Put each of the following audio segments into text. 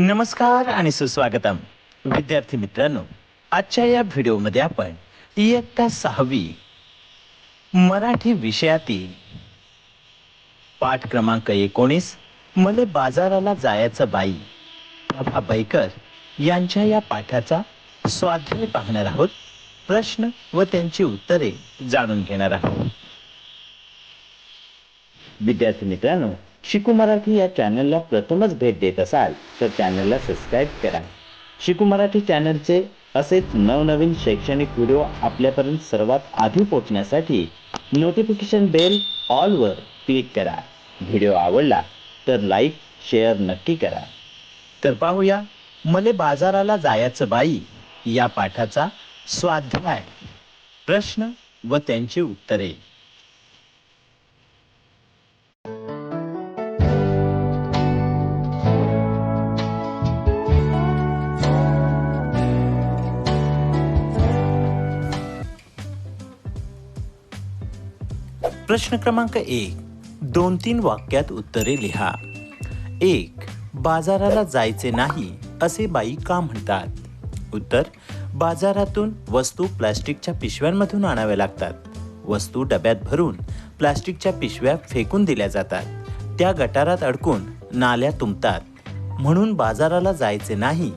नमस्कार आणि सुस्वागतम. विद्यार्थी मित्रांनो आजच्या या व्हिडिओमध्ये आपण इयत्ता सहावी मराठी विषयातील पाठ क्रमांक एकोणीस मले बाजाराला जायचं बाई प्रभा बैकर यांच्या या पाठाचा स्वाध्याय पाहणार आहोत. प्रश्न व त्यांची उत्तरे जाणून घेणार आहोत. विद्यार्थी मित्रांनो शिकू मराठी या चॅनलला प्रथमच भेट देत असाल तर चॅनलला सबस्क्राईब करा. शिकू मराठी चॅनलचे असेच नवनवीन शैक्षणिक व्हिडिओ आपल्यापर्यंत सर्वात आधी पोहोचण्यासाठी नोटिफिकेशन बेल ऑलवर क्लिक करा. व्हिडिओ आवडला तर लाईक शेअर नक्की करा. तर पाहूया मले बाजाराला जायचं बाई या पाठाचा स्वाध्याय. प्रश्न व त्यांची उत्तरे. प्रश्न क्रमांक एक. दोन तीन वाक्यात उत्तरे लिहा. एक बाजाराला जायचे नाही असे बाई का म्हणतात? उत्तर बाजारातून वस्तू प्लास्टिकच्या पिशव्यांमधून आणाव्या लागतात. वस्तू डब्यात भरून प्लास्टिकच्या पिशव्या फेकून दिल्या जातात. त्या गटारात अडकून नाल्या तुंबतात. म्हणून बाजाराला जायचे नाही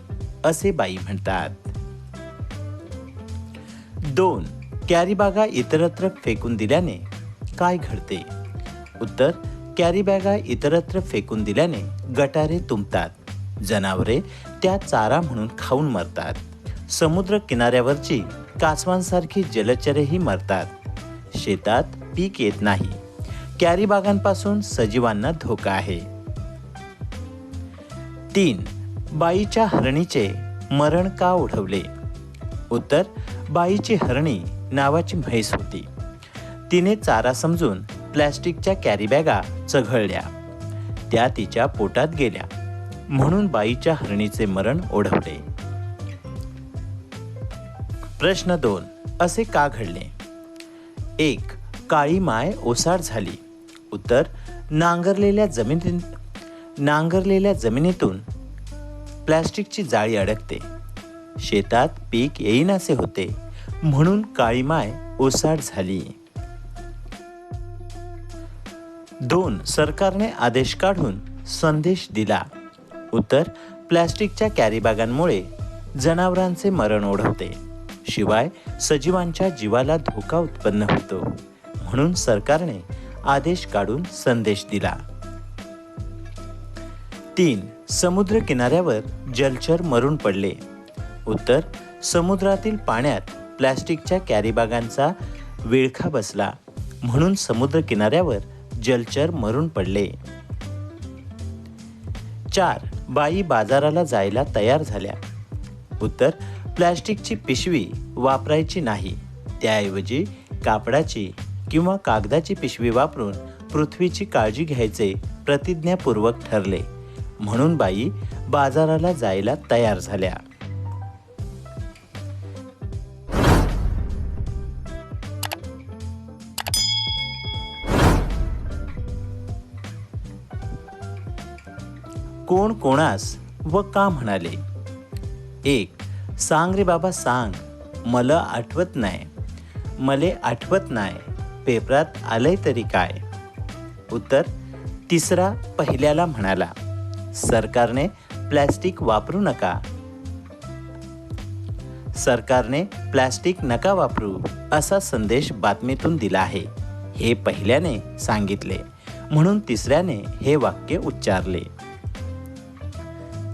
असे बाई म्हणतात. दोन कॅरीबागा इतरत्र फेकून दिल्याने काय घडते? उत्तर कॅरी बॅगा इतरत्र फेकून दिल्याने गटारे तुंबतात. जनावरे त्या चारा म्हणून खाऊन मरतात. समुद्र किनाऱ्यावरची कासवांसारखी जलचरेही मरतात. शेतात पीक येत नाही. कॅरी बागांपासून सजीवांना धोका आहे. तीन बाईच्या हरणीचे मरण का ओढवले? उत्तर बाईची हरणी नावाची म्हैस होती. तिने चारा समजून प्लॅस्टिकच्या कॅरीबॅगा चघळल्या. त्या तिच्या पोटात गेल्या. म्हणून बाईच्या हरणीचे मरण ओढवले. प्रश्न दोन. असे का घडले? एक. काळी माय ओसाड झाली. उत्तर. नांगरलेल्या जमिनी नांगरलेल्या जमिनीतून प्लॅस्टिकची जाळी अडकते. शेतात पीक येईनासे होते. म्हणून काळी माय ओसाड झाली. दोन सरकारने आदेश काढून संदेश दिला. उत्तर प्लॅस्टिकच्या कॅरीबॅगांमुळे जनावरांचे मरण ओढवते. शिवाय सजीवांच्या जीवाला धोका उत्पन्न होतो. म्हणून सरकारने आदेश काढून संदेश दिला. तीन समुद्र किनाऱ्यावर जलचर मरून पडले. उत्तर समुद्रातील पाण्यात प्लॅस्टिकच्या कॅरीबॅगांचा विळखा बसला. म्हणून समुद्र किनाऱ्यावर जलचर मरून पडले. चार बाई बाजाराला जायला तयार झाल्या. उत्तर प्लॅस्टिकची पिशवी वापरायची नाही. त्याऐवजी कापडाची किंवा कागदाची पिशवी वापरून पृथ्वीची काळजी घ्यायचे प्रतिज्ञापूर्वक ठरले. म्हणून बाई बाजाराला जायला तयार झाल्या. कोणास व का म्हणाले? एक सांग रे बाबा सांग. मला आठवत नाही. मले आठवत नाही. पेपरात आलंय तरी काय? उत्तर तिसरा पहिल्याला म्हणाला सरकारने प्लॅस्टिक वापरू नका. सरकारने प्लॅस्टिक नका वापरू असा संदेश बातमीतून दिला आहे. हे पहिल्याने सांगितले म्हणून तिसऱ्याने हे वाक्य उच्चारले.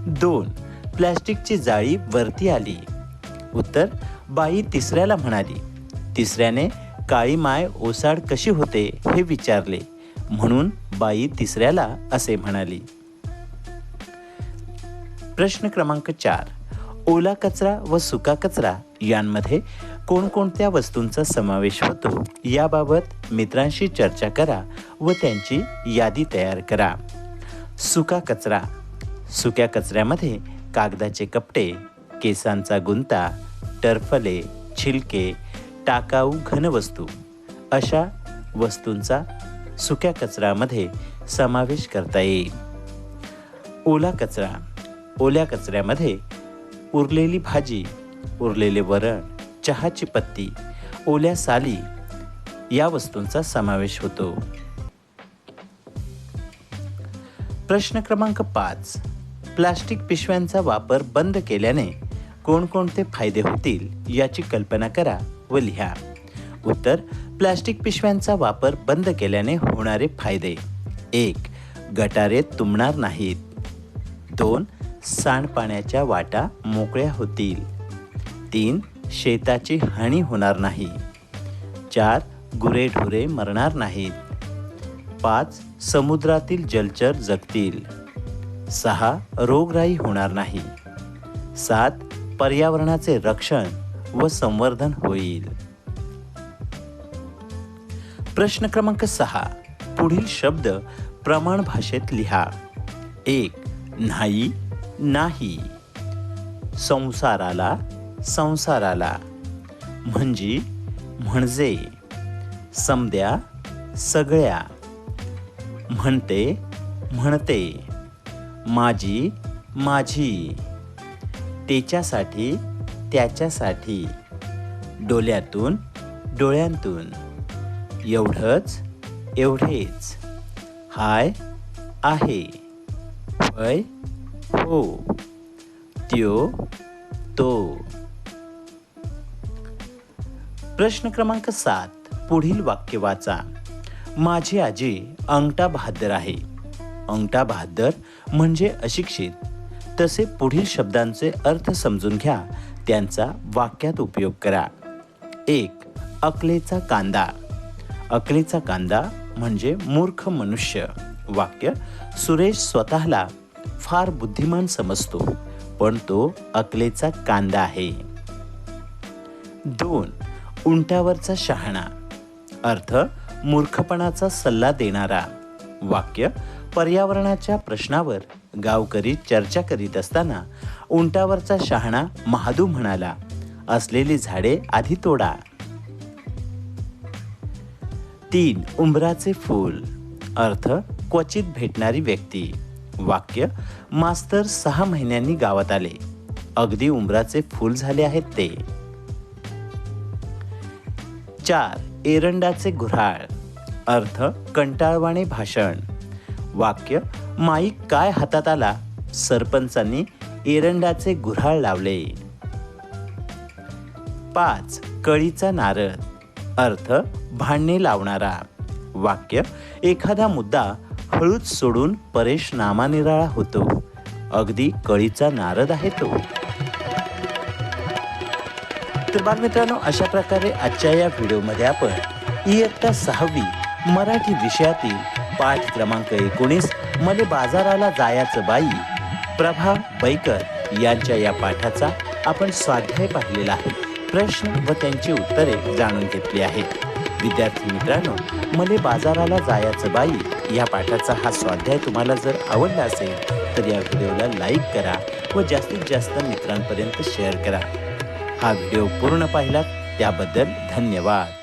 दोन. प्लॅस्टिकची जाळी वरती आली. उत्तर बाई तिसऱ्याला म्हणाली तिसऱ्याने काळी माय ओसाड कशी होते हे विचारले. म्हणून बाई तिसऱ्याला असे म्हणाली. प्रश्न क्रमांक चार. ओला कचरा व सुका कचरा यांमध्ये कोणकोणत्या वस्तूंचा समावेश होतो? याबाबत मित्रांशी चर्चा करा व त्यांची यादी तयार करा. सुका कचरा सुक्या कचऱ्यामध्ये कागदाचे कपडे केसांचा गुंता टरफले छिलके टाकाऊ घनवस्तू अशा वस्तूंचा सुक्या कचऱ्यामध्ये समावेश करता येईल. ओला कचरा. ओल्या कचऱ्यामध्ये उरलेली भाजी उरलेले वरण चहाची पत्ती ओल्या साली या वस्तूंचा समावेश होतो. प्रश्न क्रमांक पाच. प्लास्टिक पिशव्यांचा वापर बंद केल्याने कोणकोणते फायदे होतील याची कल्पना करा व लिहा. उत्तर प्लास्टिक पिशव्यांचा वापर बंद केल्याने होणारे फायदे. एक गटारे तुंबणार नाहीत. दोन सांडपाण्याच्या वाटा मोकळ्या होतील. तीन शेताची हानी होणार नाही. चार गुरेढोरे मरणार नाहीत. पाच समुद्रातील जलचर जगतील. सहा रोगराई होणार नाही. सात पर्यावरणाचे रक्षण व संवर्धन होईल. प्रश्न क्रमांक सहा. पुढील शब्द प्रमाण भाषेत लिहा. एक नाही नाही. संसाराला संसाराला. म्हणजे म्हणजे. समद्या सगळ्या. म्हणते म्हणते. माझी माझी. त्याच्यासाठी त्याच्यासाठी. डोल्यातून डोळ्यांतून. एवढंच एवढेच. हाय आहे. होय हो. त्यो तो. प्रश्न क्रमांक सात. पुढील वाक्य वाचा. माझी आजी अंगठा बहादर आहे. अंगठा बहादर म्हणजे अशिक्षित. तसे पुढील शब्दांचे अर्थ समजून घ्या. त्यांचा वाक्यात उपयोग करा. एक अकलेचा कांदा. अकलेचा कांदा म्हणजे मूर्ख मनुष्य. वाक्य सुरेश स्वतःला फार बुद्धिमान समजतो पण तो अकलेचा कांदा आहे. दोन उंटावरचा शहाणा. अर्थ मूर्खपणाचा सल्ला देणारा. वाक्य पर्यावरणाच्या प्रश्नावर गावकरी चर्चा करीत असताना उंटावरचा शहाणा महादू म्हणाला असलेली झाडे आधी तोडा. तीन उंबराचे फूल. अर्थ क्वचित भेटणारी व्यक्ती. वाक्य मास्तर सहा महिन्यांनी गावात आले. अगदी उंबराचे फूल झाले आहेत ते. चार एरंडाचे गुऱ्हाळ. अर्थ कंटाळवाणे भाषण. वाक्य माईक काय हातात आला? सरपंचांनी एरंडाचे गुऱ्हाळ लावले. पाच कळीचा नारळ अर्थ भांडणे लावणारा. वाक्य एखादा मुद्दा हळूच सोडून परेश नामानिराळा होतो. अगदी कळीचा नारद आहे तो. तर बालमित्रांनो अशा प्रकारे आजच्या या व्हिडिओमध्ये आपण इयत्ता सहावी मराठी विषयातील पाठ क्रमांक एकोणीस मले बाजाराला जायाचं बाई. प्रभा बैकर यांच्या या पाठाचा आपण स्वाध्याय पाहिलेला आहे. प्रश्न व त्यांची उत्तरे जाणून घेतली आहेत. विद्यार्थी मित्रांनो मले बाजाराला जायाचं बाई या पाठाचा हा स्वाध्याय तुम्हाला जर आवडला असेल तर या व्हिडिओला लाईक करा व जास्तीत जास्त मित्रांपर्यंत शेअर करा. हा व्हिडिओ पूर्ण पाहिलात त्याबद्दल धन्यवाद.